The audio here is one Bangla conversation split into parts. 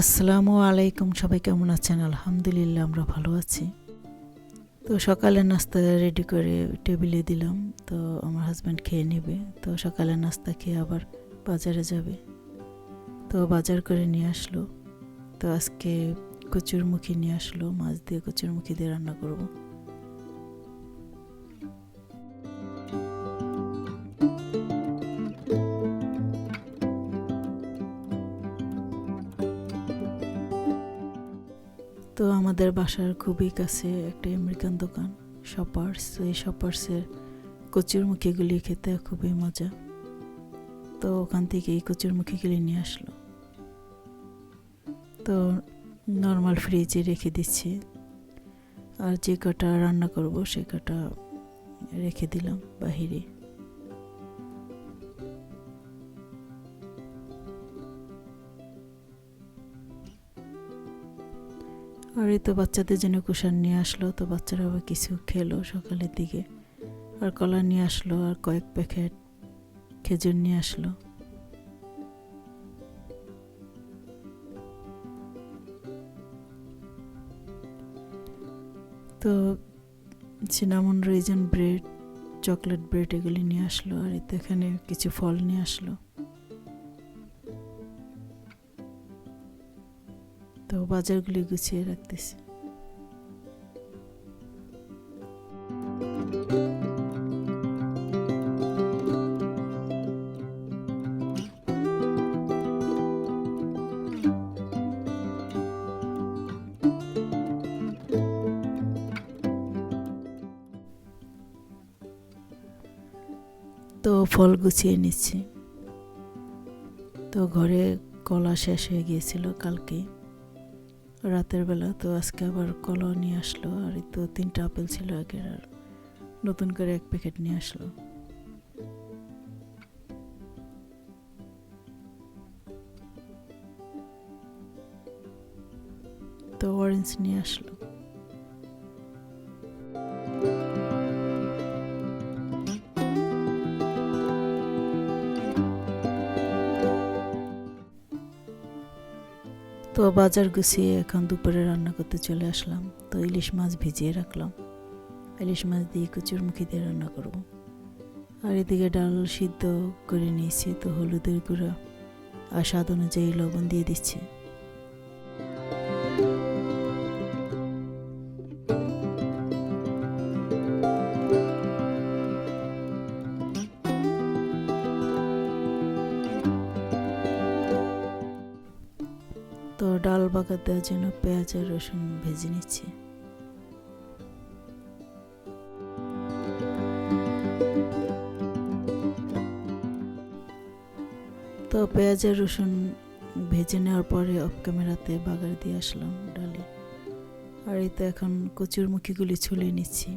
আসসালামু আলাইকুম, সবাই কেমন আছেন? আলহামদুলিল্লাহ, আমরা ভালো আছি। তো সকালের নাস্তা রেডি করে টেবিলে দিলাম, তো আমার হাজব্যান্ড খেয়ে নেবে। তো সকালের নাস্তা খেয়ে আবার বাজারে যাবে। তো বাজার করে নিয়ে আসলো। তো আজকে কচুরমুখী নিয়ে আসলো, মাছ দিয়ে কচুরমুখী দিয়ে রান্না করব। আমাদের বাসার খুবই কাছে একটা আমেরিকান দোকান শপার্স এই শপার্সের কচুরমুখীগুলি খেতে খুবই মজা। তো ওখান থেকে এই কচুরমুখীগুলি নিয়ে আসলো। তো নর্মাল ফ্রিজে রেখে দিচ্ছি। আর যে কটা রান্না করব সে কটা রেখে দিলাম বাহিরে। আর এই তো বাচ্চাদের জন্য কুষাণ নিয়ে আসলো, তো বাচ্চারা আবার কিছু খেলো সকালের দিকে। আর কলা নিয়ে আসলো, আর কয়েক প্যাকেট খেজুর নিয়ে আসলো। তো cinnamon raisin bread chocolate bread এগুলি নিয়ে আসলো, আর এতে এখানে কিছু ফল নিয়ে আসলো। তো বাজারগুলি গুছিয়ে রাখতেছি। তো ফল গুছিয়ে নিচ্ছি। তো ঘরে কলা শেষ হয়ে গিয়েছিল কালকে। রাতের বেলা তো আজকে আবার কলা নিয়ে আসলো আর এই তো তিনটা আপেল ছিল আগের আর নতুন করে এক প্যাকেট নিয়ে আসলো। তো অরেঞ্জ নিয়ে আসলো। তো বাজার গুছিয়ে এখন দুপুরে রান্না করতে চলে আসলাম। তো ইলিশ মাছ ভিজিয়ে রাখলাম। ইলিশ মাছ দিয়ে কুচুর কচুরমুখী দিয়ে রান্না করব। আর এদিকে ডাল সিদ্ধ করে নিয়েছি, তো হলুদের গুঁড়া আর স্বাদ অনুযায়ী লবণ দিয়ে দিচ্ছি। ডাল দেওয়ার জন্য পেঁয়াজ আর রসুন ভেজে নিচ্ছি। তো পেঁয়াজ আর রসুন ভেজে নেওয়ার পরে অফ ক্যামেরাতে বাগার দিয়ে আসলাম ডালে। আর এই তো এখন কচুর মুখিগুলি ছুলে নিচ্ছি।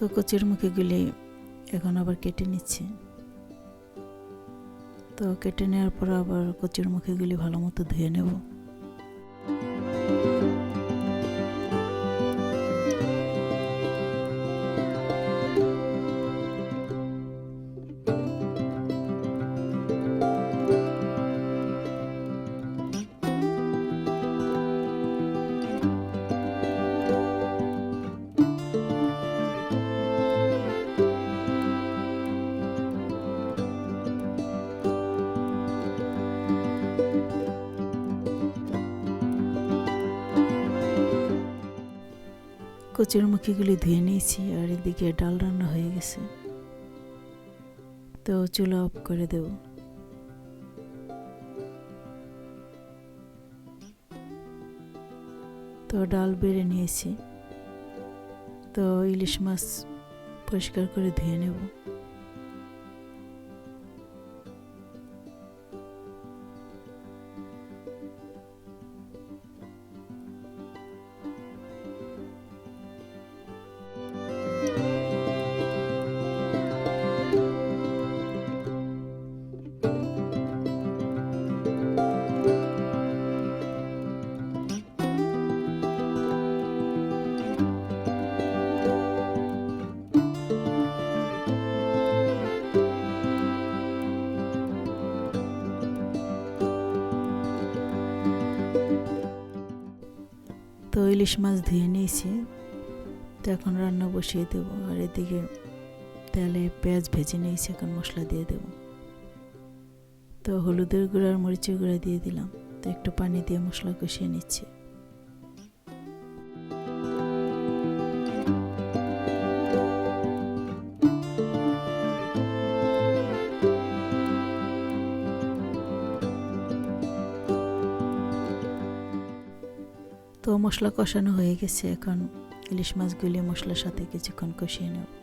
তো কচুর মুখিগুলি এখন আবার কেটে নিচ্ছে। তো কেটে নেওয়ার পর আবার কচুর মুখিগুলি ভালো মতো ধুয়ে নেব। কচুর মুখিগুলি ধুয়ে নিয়েছি আর এদিকে ডাল রান্না হয়ে গেছে। তো চুলা অফ করে দেব। তো ডাল বেড়ে নিয়েছি। তো ইলিশ মাছ পরিষ্কার করে ধুয়ে নেব। ইলিশ মাছ ধুয়ে নিয়েছি। তো এখন রান্না বসিয়ে দেবো। আর এদিকে তেলে পেঁয়াজ ভেজে নিয়েছি, এখন মশলা দিয়ে দেব। তো হলুদের গুঁড়ো আর মরিচের গুঁড়া দিয়ে দিলাম। তো একটু পানি দিয়ে মশলা কষিয়ে নিচ্ছি। মশলা কষানো হয়ে গেছে এখন ইলিশ মাছগুলি মশলার সাথে কিছুক্ষণ কষিয়ে নেব।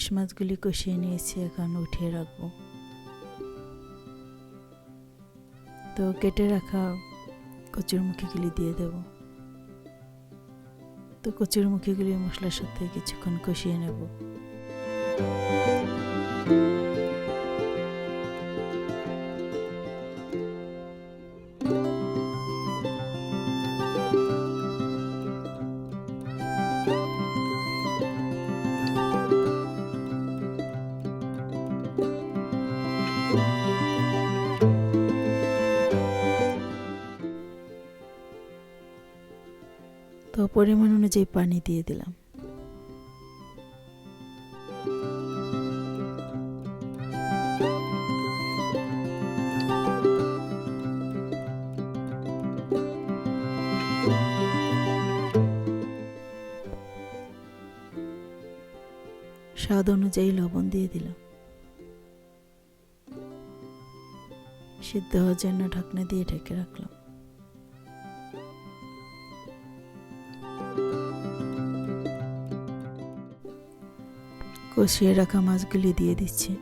ইলিশ মাছগুলি কষিয়ে নিয়েছি, এখন উঠিয়ে রাখব। তো কেটে রাখা কচুর মুখিগুলি দিয়ে দেব। তো কচুর মুখিগুলি মশলার সাথে কিছুক্ষণ কষিয়ে নেব। তো পরিমাণ অনুযায়ী পানি দিয়ে দিলাম। স্বাদ অনুযায়ী লবণ দিয়ে দিলাম। সিদ্ধ হওয়ার জন্য ঢাকনা দিয়ে ঢেকে রাখলাম। কষিয়ে রাখা মাছগুলি দিয়ে দিচ্ছি।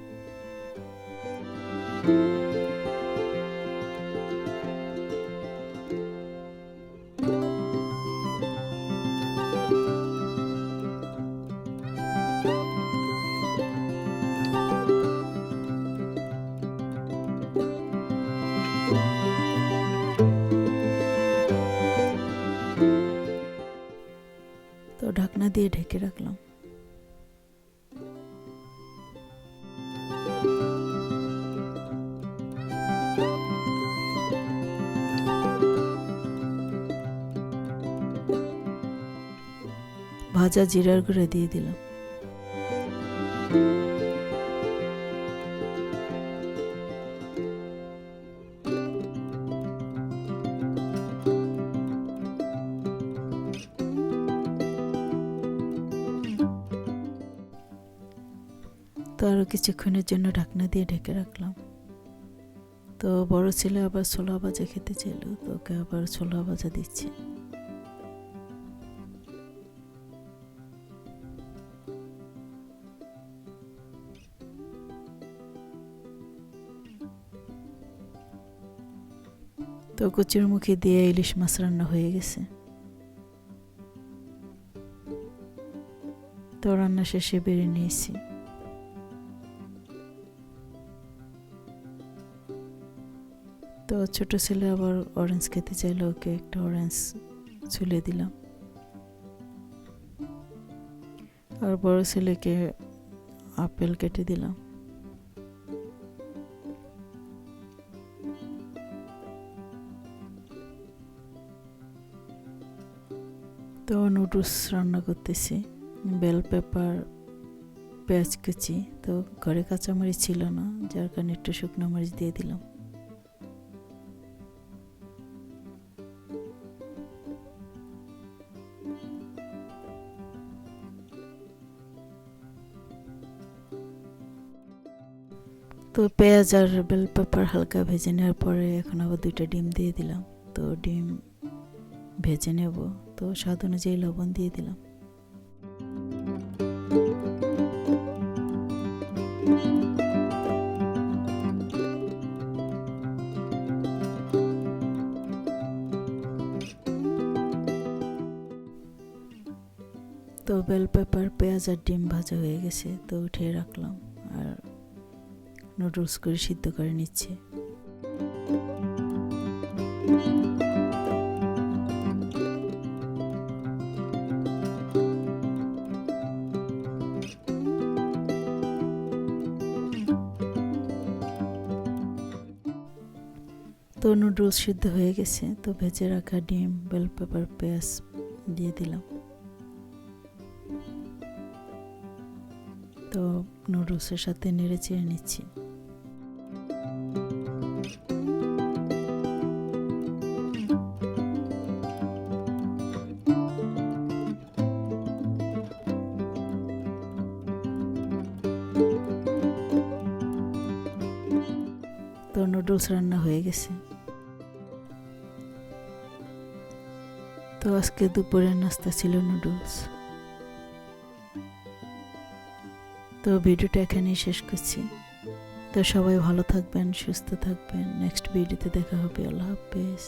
তো ঢাকনা দিয়ে ঢেকে রাখলাম। ভাজা জিরার গুঁড়ো দিয়ে দিলাম। তো আরও কিছুক্ষণের জন্য ঢাকনা দিয়ে ঢেকে রাখলাম। তো বড় ছেলে আবার ছোলা ভাজা খেতে চাইলো, তো ওকে আবার ছোলা ভাজা দিচ্ছি। তো কচুর মুখে দিয়ে ইলিশ মাছ রান্না হয়ে গেছে। তো রান্না শেষে বেরিয়ে নিয়েছি। তো ছোট ছেলে আবার অরেঞ্জ খেতে চাইলে, ওকে একটা অরেঞ্জ ছুলে দিলাম। আর বড় ছেলেকে আপেল কেটে দিলাম। নুডলস রান্না করতেছি বেল পেপার পেঁয়াজ কুচি। তো ঘরে কাঁচামরিচ ছিল না, যার কারণে একটু শুকনো মরিচ দিয়ে দিলাম। তো পেঁয়াজ আর বেল পেপার হালকা ভেজে নেওয়ার পরে এখন আবার দুইটা ডিম দিয়ে দিলাম। তো ডিম ভেজে নেব। তো স্বাদ অনুযায়ী লবণ দিয়ে দিলাম। তো বেল পেপার পেঁয়াজ আর ডিম ভাজা হয়ে গেছে, তো উঠিয়ে রাখলাম আর নুডলস করে সিদ্ধ করে নিচ্ছে। তো নুডলস সিদ্ধ হয়ে গেছে, তো ভেজে রাখা ডিম, বেল, পেপার, পেঁয়াজ দিয়ে দিলাম। তো নুডলসের সাথে নেড়ে চেড়ে নিচ্ছি। তো নুডলস রান্না হয়ে গেছে। তো আজকে দুপুরের নাস্তা ছিল নুডলস। তো ভিডিওটা এখানেই শেষ করছি। তো সবাই ভালো থাকবেন, সুস্থ থাকবেন। নেক্সট ভিডিওতে দেখা হবে। আল্লাহ হাফেজ।